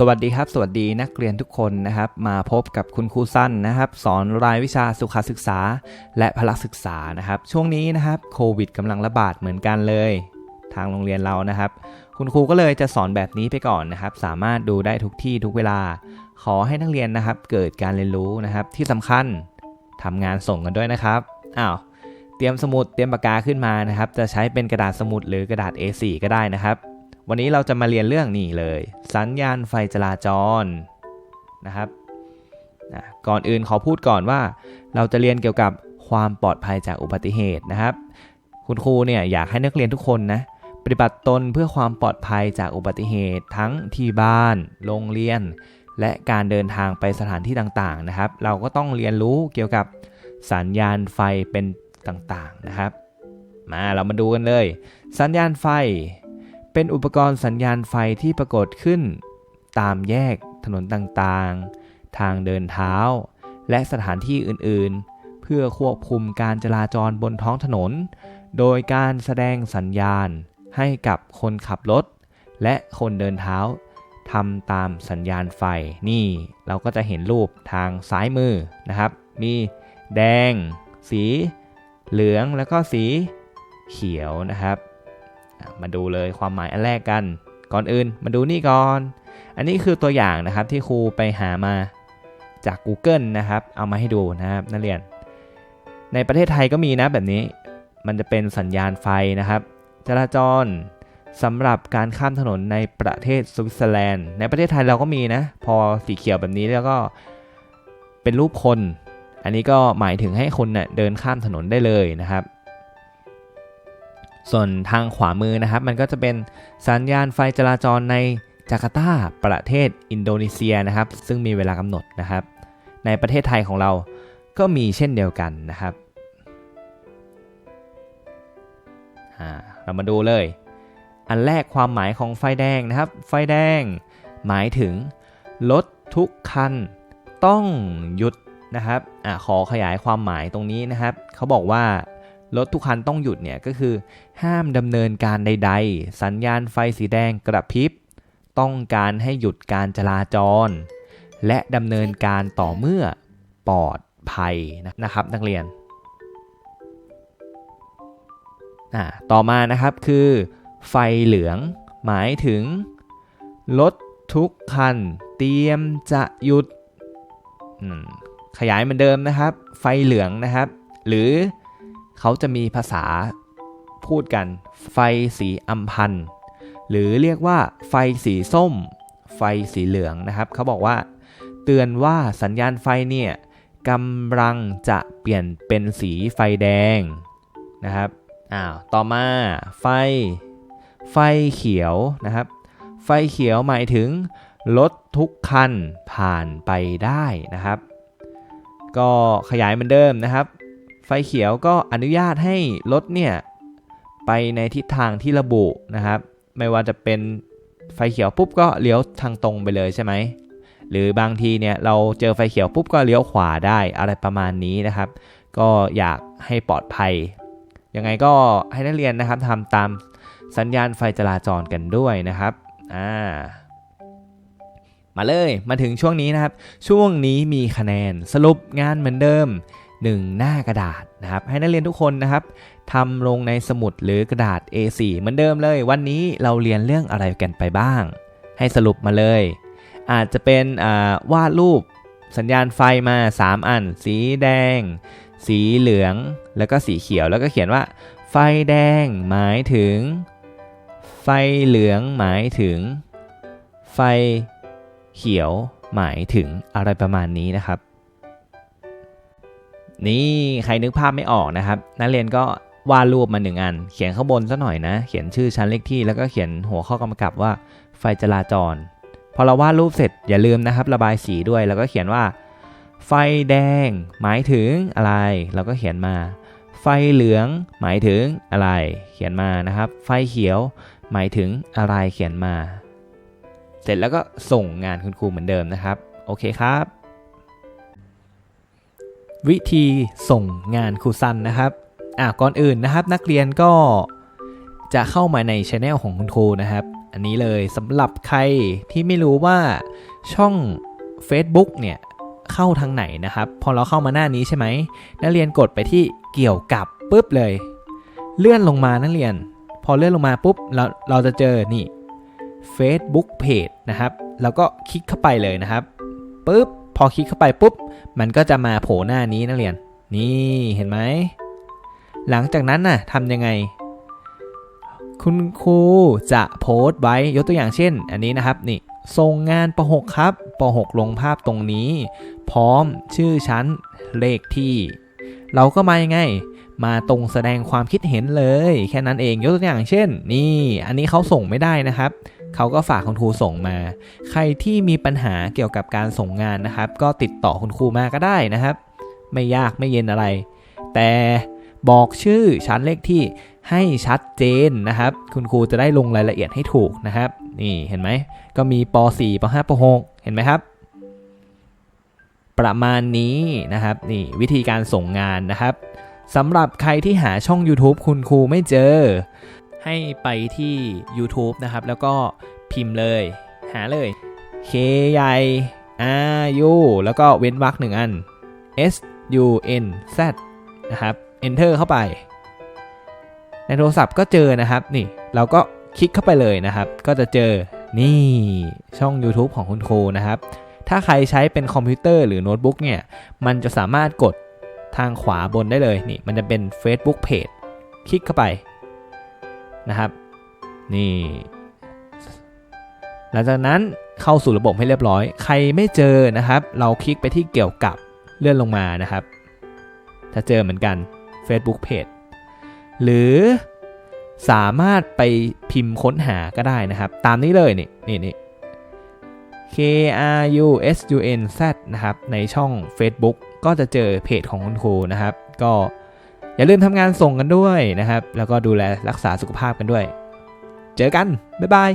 สวัสดีครับ สวัสดีนักเรียนทุกคนนะครับ มาพบกับคุณครูสั้นนะครับ สอนรายวิชาสุขศึกษา และพละศึกษานะครับ ช่วงนี้นะครับโควิดกำลังระบาดเหมือนกันเลย ทางโรงเรียนเรานะครับ คุณครูก็เลยจะสอนแบบนี้ไปก่อนนะครับ สามารถดูได้ทุกที่ทุกเวลา ขอให้นักเรียนนะครับ เกิดการเรียนรู้นะครับ ที่สำคัญทำงานส่งกันด้วยนะครับอ้าวเตรียมสมุดเตรียมปากกาขึ้นมานะครับ จะใช้เป็นกระดาษสมุดหรือกระดาษ A4 ก็ได้นะครับ วันนี้เราจะมาเรียนเรื่องนี้เลย สัญญาณไฟจราจรนะครับนะก่อนอื่นขอพูดก่อนว่า เราจะเรียนเกี่ยวกับความปลอดภัยจากอุบัติเหตุนะครับ คุณครูเนี่ยอยากให้นักเรียนทุกคนนะปฏิบัติตนเพื่อความปลอดภัยจากอุบัติเหตุทั้งที่บ้าน โรงเรียน และการเดินทางไปสถานที่ต่างๆนะครับ เราก็ต้องเรียนรู้เกี่ยวกับสัญญาณไฟเป็นต่างๆนะครับ มาเรามาดูกันเลย สัญญาณไฟ เป็นอุปกรณ์สัญญาณไฟที่ปรากฏขึ้น ตามแยกถนนต่างๆ ทางเดินเท้า และสถานที่อื่นๆ เพื่อควบคุมการจราจรบนท้องถนน โดยการแสดงสัญญาณให้กับคนขับรถ และคนเดินเท้าทำตามสัญญาณไฟนี่ เราก็จะเห็นรูปทางซ้ายมือนะครับ มีแดง สี เหลืองแล้วก็สีเขียวนะครับ มาดูเลยความหมายอันแรกกัน ก่อนอื่นมาดูนี่ก่อน อันนี้คือตัวอย่างนะครับที่ครูไปหามาจาก Google นะครับ เอามาให้ดูนะครับนักเรียน ในประเทศไทยก็มีนะแบบนี้ มันจะเป็นสัญญาณไฟนะครับ จราจรสำหรับการข้ามถนนในประเทศสวิตเซอร์แลนด์ ในประเทศไทยเราก็มีนะ พอสีเขียวแบบนี้แล้วก็เป็นรูปคน อันนี้ก็หมายถึงให้คนเน่ยเดินข้ามถนนได้เลยนะครับ ส่วนทางขวามือนะครับ มันก็จะเป็นสัญญาณไฟจราจรในจาการ์ตาประเทศอินโดนีเซียนะครับ ซึ่งมีเวลากำหนดนะครับ ในประเทศไทยของเราก็มีเช่นเดียวกันนะครับเรามาดูเลย อันแรกความหมายของไฟแดงนะครับ ไฟแดง หมายถึงรถทุกคันต้องหยุดนะครับอขอขยายความหมายตรงนี้นะครับ เขาบอกว่า รถทุกคันต้องหยุดเนี่ยก็คือ ห้ามดำเนินการใด ๆ สัญญาณไฟสีแดงกระพริบ ต้องการให้หยุดการจราจร และดำเนินการต่อเมื่อปลอดภัยนะครับนักเรียนอ่าต่อมานะครับคือ ไฟเหลือง หมายถึง รถทุกคัน เตรียมจะหยุด ขยายเหมือนเดิมนะครับ ไฟเหลืองนะครับ หรือ เขาจะมีภาษาพูดกัน ไฟสีอัมพันหรือเรียกว่าไฟสีส้ม ไฟสีเหลืองนะครับเขาบอกว่าเตือนว่าสัญญาณไฟเนี่ยกำลังจะเปลี่ยนเป็นสีไฟแดงนะครับอ้าวต่อมาไฟ ไฟเขียวนะครับ ไฟเขียวหมายถึงรถทุกคันผ่านไปได้นะครับ ก็ขยายเหมือนเดิมนะครับ ไฟเขียวก็อนุญาตให้รถเนี่ยไปในทิศทางที่ระบุนะครับ ไม่ว่าจะเป็นไฟเขียวปุ๊บก็เลี้ยวทางตรงไปเลยใช่ไหมหรือบางทีเนี่ยเราเจอไฟเขียวปุ๊บก็เลี้ยวขวาได้อะไรประมาณนี้นะครับ ก็อยากให้ปลอดภัย ยังไงก็ให้นักเรียนนะครับทำตามสัญญาณไฟจราจรกันด้วยนะครับอ่ามาเลยมาถึงช่วงนี้นะครับ ช่วงนี้มีคะแนนสรุปงานเหมือนเดิม 1 หน้ากระดาษนะครับ ให้นักเรียนทุกคนนะครับทำลงในสมุดหรือกระดาษ A4 เหมือนเดิมเลย วันนี้เราเรียนเรื่องอะไรกันไปบ้าง ให้สรุปมาเลย อาจจะเป็นวาดรูปสัญญาณไฟมา 3 อัน สีแดง สีเหลือง แล้วก็สีเขียว แล้วก็เขียนว่า ไฟแดงหมายถึง ไฟเหลืองหมายถึง ไฟเขียวหมายถึงอะไรประมาณนี้นะครับ นี่ใครนึกภาพไม่ออกนะครับ นักเรียนก็วาดรูปมาหนึ่งอัน เขียนข้างบนซะหน่อยนะ เขียนชื่อชั้นเลขที่แล้วก็เขียนหัวข้อกำกับว่าไฟจราจร พอเราวาดรูปเสร็จอย่าลืมนะครับ ระบายสีด้วยแล้วก็เขียนว่า ไฟแดง หมายถึงอะไร เราก็เขียนมา ไฟเหลืองหมายถึงอะไร เขียนมานะครับ ไฟเขียว หมายถึงอะไรเขียนมา เสร็จแล้วก็ส่งงานคุณครูเหมือนเดิมนะครับ โอเคครับ วิธีส่งงานครูสั้นนะครับอะก่อนอื่นนะครับ นักเรียนก็จะเข้ามาในช anel ของคุณครูนะครับ อันนี้เลยสำหรับใครที่ไม่รู้ว่าช่อง Facebook เนี่ยเข้าทางไหนนะครับ พอเราเข้ามาหน้านี้ใช่ไหมนักเรียนกดไปที่เกี่ยวกับปุ๊บเลย เลื่อนลงมานักเรียน พอเลื่อนลงมาปุ๊บเราเราจะเจอนี่ Facebook Page นะครับ แล้วก็คลิกเข้าไปเลยนะครับปุ๊บ พอคลิกเข้าไปปุ๊บ มันก็จะมาโผล่หน้านี้นักเรียน นี่เห็นไหม หลังจากนั้นน่ะทำยังไง คุณครูจะโพสต์ไว้ยกตัวอย่างเช่น อันนี้นะครับนี่ส่งงานป .6 ครับป .6 ลงภาพตรงนี้ พร้อมชื่อชั้นเลขที่ เราก็มายังไง มาตรงแสดงความคิดเห็นเลย แค่นั้นเองยกตัวอย่างเช่น นี่ อันนี้เขาส่งไม่ได้นะครับ เขาก็ฝากคุณครูส่งมา ใครที่มีปัญหาเกี่ยวกับการส่งงานนะครับ ก็ติดต่อคุณครูมาก็ได้นะครับ ไม่ยากไม่เย็นอะไร แต่บอกชื่อชั้นเลขที่ให้ชัดเจนนะครับ คุณครูจะได้ลงรายละเอียดให้ถูกนะครับ นี่เห็นไหม ก็มีป .4 ป .5 ป .6 เห็นไหมครับ ประมาณนี้นะครับ นี่วิธีการส่งงานนะครับสำหรับใครที่หาช่อง YouTube คุณครูไม่เจอ ให้ไปที่ YouTube นะครับ แล้วก็พิมพ์เลย หาเลย K ใหญ่ R U แล้วก็เว้นวรรคหนึ่งอัน S U N Z นะครับ Enter เข้าไป ในโทรศัพท์ก็เจอนะครับ นี่ เราก็คลิกเข้าไปเลยนะครับ ก็จะเจอนี่ช่อง YouTube ของคุณครูนะครับ ถ้าใครใช้เป็นคอมพิวเตอร์หรือโน้ตบุ๊กเนี่ย มันจะสามารถกดทางขวาบนได้เลย นี่ มันจะเป็น Facebook Page คลิกเข้าไป นะครับ นี่ หลังจากนั้นเข้าสู่ระบบให้เรียบร้อย ใครไม่เจอนะครับ เราคลิกไปที่เกี่ยวกับเลื่อนลงมานะครับ จะเจอเหมือนกัน Facebook Page หรือสามารถไปพิมพ์ค้นหาก็ได้นะครับ ตามนี้เลยนี่นี่นี่ K R U S U N Z นะครับ ในช่อง Facebook ก็จะเจอเพจของคุณครูนะครับ ก็ อย่าลืมทำงานส่งกันด้วยนะครับ แล้วก็ดูแลรักษาสุขภาพกันด้วย เจอกัน บ๊ายบาย